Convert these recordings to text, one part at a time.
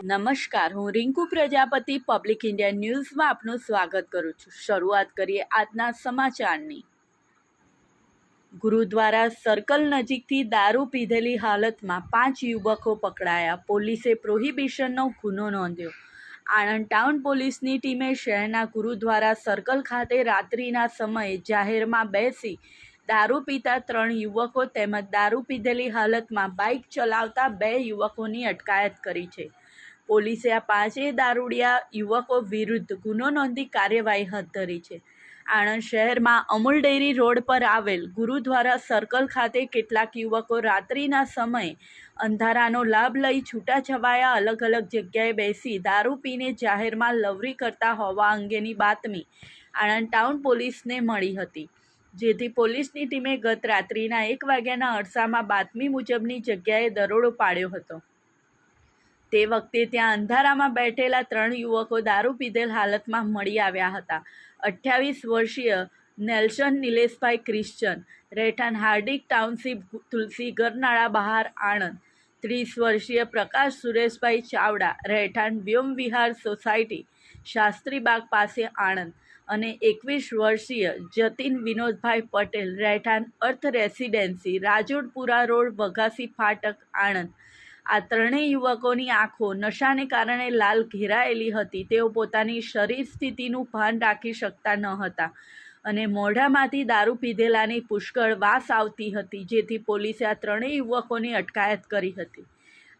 નમસ્કાર, હું Rinku Prajapati public India ન્યૂઝમાં આપનું સ્વાગત કરું છું. શરૂઆત કરીએ આજના સમાચારની. ગુરુદ્વારા સર્કલ નજીકથી દારૂ પીધેલી હાલતમાં પાંચ યુવકો પકડાયા. પોલીસે પ્રોહિબિશનનો ગુનો નોંધ્યો. આણંદ ટાઉન પોલીસની ટીમે શહેરના ગુરુદ્વારા સર્કલ ખાતે રાત્રિના સમયે જાહેરમાં બેસી દારૂ પીતા ત્રણ યુવકો તેમજ દારૂ પીધેલી હાલતમાં બાઇક ચલાવતા બે યુવકોની અટકાયત કરી છે. પોલીસે આ પાંચેય દારૂડિયા યુવકો વિરુદ્ધ ગુનો નોંધી કાર્યવાહી હાથ ધરી છે. આણંદ શહેરમાં અમૂલ ડેરી રોડ પર આવેલ ગુરુદ્વારા સર્કલ ખાતે કેટલાક યુવકો રાત્રિના સમયે અંધારાનો લાભ લઈ છૂટાછવાયા અલગ અલગ જગ્યાએ બેસી દારૂ પીને જાહેરમાં લવરી કરતા હોવા અંગેની બાતમી આણંદ ટાઉન પોલીસને મળી હતી. જેથી પોલીસની ટીમે ગત રાત્રિના એક વાગ્યાના અરસામાં બાતમી મુજબની જગ્યાએ દરોડો પાડ્યો હતો. તે વખતે ત્યાં અંધારામાં બેઠેલા ત્રણ યુવકો દારૂ પીધેલ હાલતમાં મળી આવ્યા હતા. અઠ્યાવીસ વર્ષીય નેલ્સન નિલેશભાઈ ક્રિશ્ચન, રહેઠાણ હાર્દિક ટાઉનશીપ, તુલસી ગરનાળા બહાર આણંદ. ત્રીસ વર્ષીય પ્રકાશ સુરેશભાઈ ચાવડા, રહેઠાણ વ્યોમ વિહાર સોસાયટી શાસ્ત્રીબાગ પાસે આણંદ. અને એકવીસ વર્ષીય જતીન વિનોદભાઈ પટેલ, રહેઠાણ અર્થ રેસિડેન્સી, રાજોડપુરા રોડ, વઘાસી ફાટક, આણંદ. આ ત્રણેય યુવકોની આંખો નશાને કારણે લાલ ઘેરાયેલી હતી. તેઓ પોતાની શરીર સ્થિતિનું ભાન રાખી શકતા ન હતા અને મોઢામાંથી દારૂ પીધેલાની પુષ્કળ વાસ આવતી હતી, જેથી પોલીસે આ ત્રણેય યુવકોની અટકાયત કરી હતી.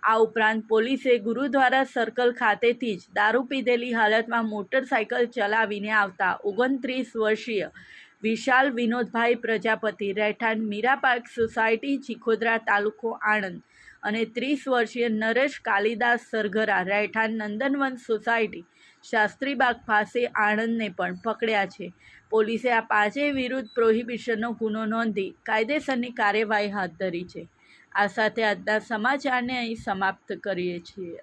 આ ઉપરાંત પોલીસે ગુરુદ્વારા સર્કલ ખાતેથી જ દારૂ પીધેલી હાલતમાં મોટરસાયકલ ચલાવીને આવતા ઓગણત્રીસ વર્ષીય વિશાલ વિનોદભાઈ પ્રજાપતિ, રહેઠાણ મીરા પાર્ક સોસાયટી, ચીખોદરા તાલુકો આણંદ. અને ત્રીસ વર્ષીય નરેશ કાલિદાસ સરઘરા રહેઠાણ નંદનવન સોસાયટી શાસ્ત્રીબાગ પાસે આણંદને પણ પકડ્યા છે. પોલીસે આ પાંચેય વિરુદ્ધ પ્રોહિબિશનનો ગુનો નોંધી કાયદેસરની કાર્યવાહી હાથ ધરી છે. આ સાથે આજના સમાચારને અહીં સમાપ્ત કરીએ છીએ.